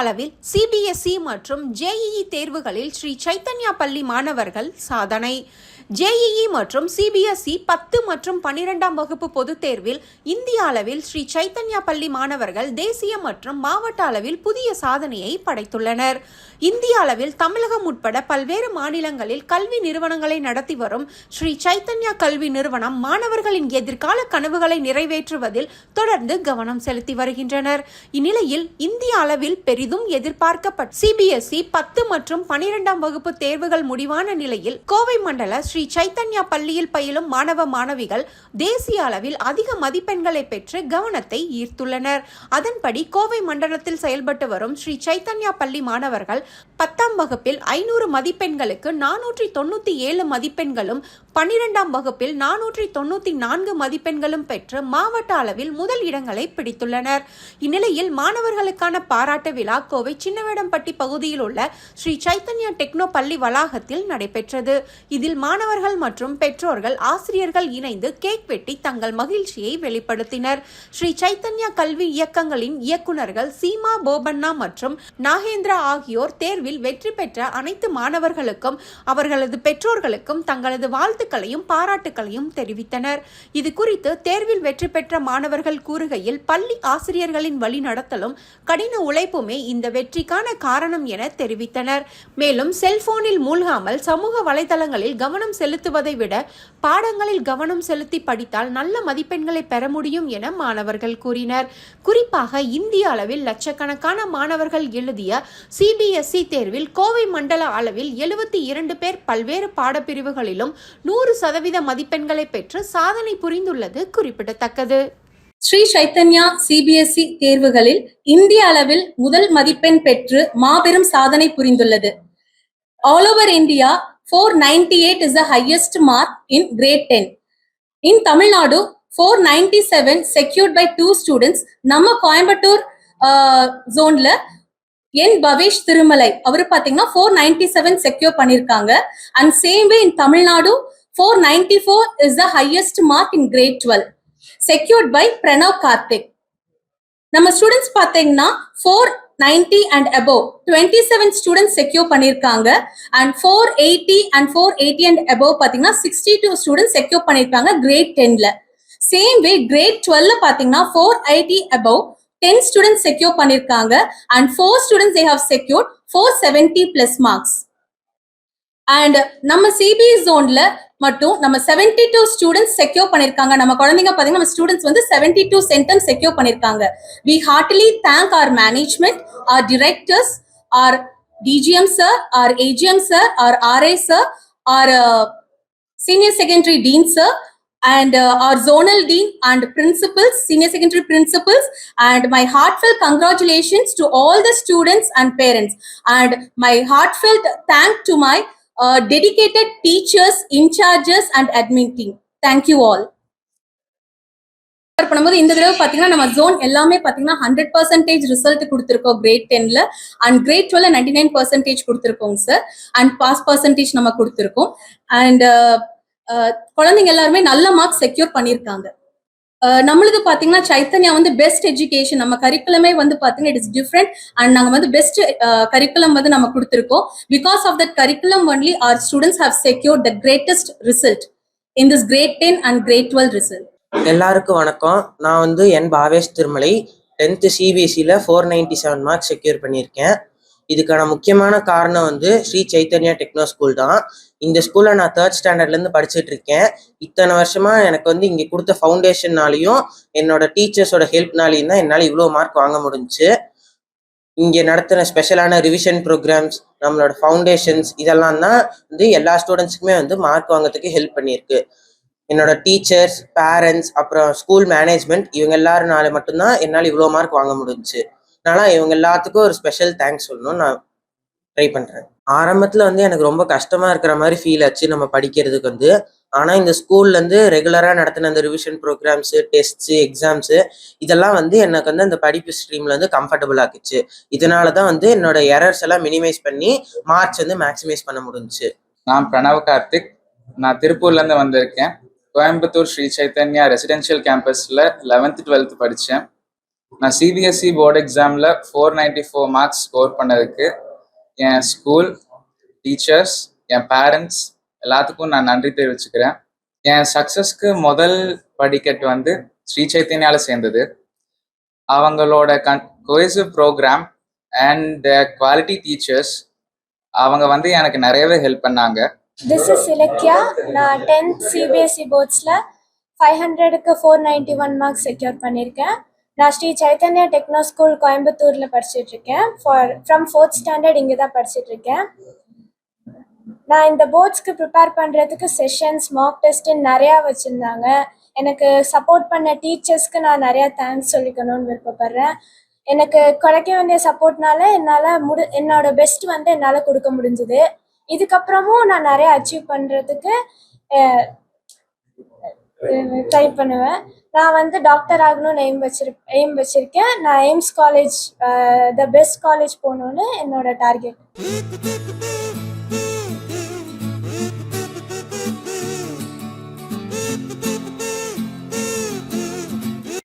அளவில் சிபிஎஸ்இ மற்றும் ஜேஇஇ தேர்வுகளில் ஸ்ரீ சைத்தன்யா பள்ளி மாணவர்கள் சாதனை. ஜேஇஇ மற்றும் சிபிஎஸ்இ பத்து மற்றும் பன்னிரெண்டாம் வகுப்பு பொதுத் தேர்வில் இந்திய அளவில் ஸ்ரீ சைத்தன்யா பள்ளி மாணவர்கள் தேசிய மற்றும் மாவட்ட அளவில் புதிய சாதனையை படைத்துள்ளனர். இந்திய அளவில் தமிழகம் உட்பட பல்வேறு மாநிலங்களில் கல்வி நிறுவனங்களை நடத்தி வரும் ஸ்ரீ சைத்தன்யா கல்வி நிறுவனம் மாணவர்களின் எதிர்கால கனவுகளை நிறைவேற்றுவதில் தொடர்ந்து கவனம் செலுத்தி வருகின்றனர். இந்நிலையில் இந்திய அளவில் பெரிதும் எதிர்பார்க்கப்பட்ட சிபிஎஸ்இ பத்து மற்றும் பனிரெண்டாம் வகுப்பு தேர்வுகள் முடிவான நிலையில் கோவை மண்டல ஸ்ரீ சைத்தன்யா பள்ளியில் பயிலும் மாணவ மாணவிகள் தேசிய அளவில் அதிக மதிப்பெண்களை பெற்று கவனத்தை ஈர்த்துள்ளனர். அதன்படி கோவை மண்டலத்தில் செயல்பட்டு வரும் ஸ்ரீ சைத்தன்யா பள்ளி மாணவர்கள் பத்தாம் வகுப்பில் ஐநூறு மதிப்பெண்களுக்கு நானூற்றி தொண்ணூற்றி ஏழு மதிப்பெண்களும் பன்னிரெண்டாம் வகுப்பில் நானூற்றி தொண்ணூற்றி நான்கு மதிப்பெண்களும் பெற்று மாவட்ட அளவில் முதல் இடங்களை பிடித்துள்ளனர். இந்நிலையில் மாணவர்களுக்கான பாராட்டு விழா கோவை சின்னவேடம்பட்டி பகுதியில் உள்ள ஸ்ரீ சைத்தன்யா டெக்னோ பள்ளி வளாகத்தில் நடைபெற்றது. இதில் மாணவர்கள் மற்றும் பெற்றோர்கள் ஆசிரியர்கள் இணைந்து கேக் வெட்டி தங்கள் மகிழ்ச்சியை வெளிப்படுத்தினர். ஸ்ரீ சைத்தன்யா கல்வி இயக்கங்களின் இயக்குநர்கள் சீமா போபண்ணா மற்றும் நாகேந்திரா ஆகியோர் தேர்வில் வெற்றி பெற்ற அனைத்து மாணவர்களுக்கும் அவர்களது பெற்றோர்களுக்கும் தங்களது வாழ்த்துக்களையும் பாராட்டுக்களையும் தெரிவித்தனர். இது குறித்து தேர்வில் வெற்றி பெற்ற மாணவர்கள் கூறுகையில் பள்ளி ஆசிரியர்களின் வழிநடத்தலும் கடின உழைப்புமே இந்த வெற்றிக்கான காரணம் என தெரிவித்தனர். மேலும் செல்போனில் மூழ்காமல் சமூக வலைதளங்களில் கவனம் செலுத்துவதை விட பாடங்களில் கவனம் செலுத்தி படித்தால் நல்ல மதிப்பெண்களை பெற முடியும் என மாணவர்கள் கூறினர். குறிப்பாக இந்திய அளவில் லட்சக்கணக்கான மாணவர்கள் எழுதிய சிபிஎஸ்இ தேர்வில் கோவை மண்டல அளவில் எழுபத்தி இரண்டு பேர் பல்வேறு பாடப்பிரிவுகளிலும் நூறு சதவீத மதிப்பெண்களை பெற்று சாதனை புரிந்துள்ளது குறிப்பிடத்தக்கது. ஸ்ரீ சைத்தன்யா சிபிஎஸ்இ தேர்வுகளில் இந்திய அளவில் முதல் மதிப்பெண் பெற்று மாபெரும் சாதனை புரிந்துள்ளது. All over India four ninety eight is the highest mark in grade ten in Tamil Nadu four ninety seven secured by two students நம்ம கோயம்புத்தூர் ஜோன்ல என் பவேஷ் திருமலை அவர் பார்த்தீங்கன்னா ஃபோர் நைன்டி செவன் செக்யூர் பண்ணியிருக்காங்க and same way in Tamil Nadu four ninety four is the highest mark in grade twelve secured by Pranav Karthik நம்ம students பார்த்தீங்கன்னா four ninety and above twenty seven students secure பண்ணியிருக்காங்க and four eighty and four eighty and above பாத்தீங்கன்னா sixty two students secure பண்ணியிருக்காங்க grade டென்ல same way grade டுவெல்ல பாத்தீங்கன்னா four eighty above ten students secure பண்ணியிருக்காங்க and four students they have secured four seventy plus marks and நம்ம CBS ஜோன்ல மட்டும் நம்ம செவன்டி டூ ஸ்டூடெண்ட்ஸ் செக்யூர் பண்ணியிருக்காங்க நம்ம குழந்தைங்க பார்த்தீங்கன்னா நம்ம ஸ்டூடெண்ட்ஸ் வந்து செவன்டி டூ சென்டம் செக்யூர் பண்ணியிருக்காங்க we heartly thank our management our directors our DGM sir our AGM sir our RA sir our senior secondary dean sir and our zonal dean and principals senior secondary principals and my my heartfelt congratulations to all the students and parents, and my heartfelt thank to my dedicated teachers, in charges, and admin team. Thank you all. பண்ணும்போது இந்த தடவை பாத்தீங்கன்னா நம்ம zone எல்லாமே பாத்தீங்கன்னா hundred percentage result கொடுத்துருக்கோம் grade டென்ல and grade டுவெல்ல நைன்டி நைன் பர்சன்டேஜ் கொடுத்துருக்கோங்க சார் அண்ட் பாஸ் பர்சன்டேஜ் நம்ம கொடுத்துருக்கோம் அண்ட் uh, uh, குழந்தைங்க எல்லாருமே நல்ல மார்க் செக்யூர் பண்ணியிருக்காங்க நம்மளுது பாத்தீங்கன்னா சைத்தன்யா வந்து பெஸ்ட் எஜுகேஷன் நம்ம கரிக்குலமே வந்து பாத்தீங்கன்னா இட் இஸ் டிஃப்ரெண்ட் அண்ட் நாங்க வந்து பெஸ்ட் கரிக்குலம் வந்து நம்ம கொடுத்துருக்கோம். Because of that curriculum only our students have secure the greatest result in this grade ten and grade twelve result எல்லாருக்கும் வணக்கம். நான் வந்து N Bavesh Thirumalai. Tenth சிபிஎஸ்சியில் four ninety seven marks secure பண்ணியிருக்கேன். இதுக்கான முக்கியமான காரணம் வந்து ஸ்ரீ சைத்தன்யா டெக்னோ ஸ்கூல் தான். இந்த ஸ்கூலில் நான் தேர்ட் ஸ்டாண்டர்ட்லேருந்து படிச்சுட்டு இருக்கேன். இத்தனை வருஷமாக எனக்கு வந்து இங்கே கொடுத்த ஃபவுண்டேஷன்னாலையும் என்னோட டீச்சர்ஸோட ஹெல்ப்னாலையும் தான் என்னால் இவ்வளோ மார்க் வாங்க முடிஞ்சுச்சு இங்கே நடத்துகிற ஸ்பெஷலான ரிவிஷன் ப்ரோக்ராம்ஸ் நம்மளோட ஃபவுண்டேஷன்ஸ் இதெல்லாம் தான் வந்து எல்லா ஸ்டூடெண்ட்ஸுக்குமே வந்து மார்க் வாங்குறதுக்கு ஹெல்ப் பண்ணியிருக்கு. என்னோட டீச்சர்ஸ் பேரண்ட்ஸ் அப்புறம் ஸ்கூல் மேனேஜ்மெண்ட் இவங்க எல்லாருனால மட்டும்தான் என்னால் இவ்வளோ மார்க் வாங்க முடிஞ்சுச்சு அதனால் இவங்க எல்லாத்துக்கும் ஒரு ஸ்பெஷல் தேங்க்ஸ் சொல்லணும். நான் ட்ரை பண்ணுறேன் ஆரம்பத்தில் வந்து எனக்கு ரொம்ப கஷ்டமாக இருக்கிற மாதிரி ஃபீல் ஆச்சு நம்ம படிக்கிறதுக்கு வந்து. ஆனால் இந்த ஸ்கூல்லேருந்து ரெகுலராக நடத்தின அந்த ரிவிஷன் ப்ரோக்ராம்ஸு டெஸ்ட்ஸு எக்ஸாம்ஸு இதெல்லாம் வந்து எனக்கு வந்து அந்த படிப்பு ஸ்ட்ரீமில் வந்து கம்ஃபர்டபுள் ஆக்குச்சு. இதனால தான் வந்து என்னோட எரர்ஸ் எல்லாம் மினிமைஸ் பண்ணி மார்க்ஸ் வந்து மேக்ஸிமைஸ் பண்ண முடிஞ்சுச்சு. நான் பிரணவ் கார்த்திக். நான் திருப்பூர்லேருந்து வந்திருக்கேன். கோயம்புத்தூர் ஸ்ரீ சைத்தன்யா ரெசிடென்ஷியல் கேம்பஸில் லெவன்த்து டுவெல்த்து படித்தேன் நான் சிபிஎஸ்சி போர்டு எக்ஸாமில் four ninety four marks score பண்ணதுக்கு என் ஸ்கூல் டீச்சர்ஸ் என் பேரண்ட்ஸ் எல்லாத்துக்கும் நான் நன்றி தெரிவிச்சுக்கிறேன். என் சக்ஸஸ்க்கு முதல் படிக்கட்டு வந்து ஸ்ரீ சைத்தன்யால சேர்ந்தது. அவங்களோட conducive program and quality teachers அவங்க வந்து எனக்கு நிறையவே ஹெல்ப் பண்ணாங்க. This is Ilakkiya. நான் டென்த் சிபிஎஸ்சி போர்ட்ஸில் ஃபைவ் ஹண்ட்ரடுக்கு four ninety one marks secure பண்ணியிருக்கேன். நான் ஸ்ரீ சைத்தன்யா டெக்னோ ஸ்கூல் கோயம்புத்தூரில் படிச்சுட்டு இருக்கேன் ஃபார் ஃப்ரம் ஃபோர்த் ஸ்டாண்டர்ட் இங்கே தான் படிச்சுட்டு இருக்கேன் நான் இந்த போர்ட்ஸ்க்கு ப்ரிப்பேர் பண்ணுறதுக்கு செஷன்ஸ் மாக் டெஸ்ட்டுன்னு நிறையா வச்சுருந்தாங்க. எனக்கு சப்போர்ட் பண்ண டீச்சர்ஸ்க்கு நான் நிறையா தேங்க்ஸ் சொல்லிக்கணும்னு விருப்பப்படுறேன். எனக்கு குறைக்க வேண்டிய சப்போர்ட்னால என்னால் முடி என்னோட பெஸ்ட் வந்து என்னால் கொடுக்க முடிஞ்சுது. இதுக்கப்புறமும் நான் நிறைய அச்சீவ் பண்ணுறதுக்கு ட்ரை பண்ணுவேன். நான் வந்து டாக்டர் ஆகணும்னு எய்ம் வச்சிரு எய்ம் வச்சுருக்கேன். நான் AIIMS college the best college போகணுன்னு என்னோட டார்கெட்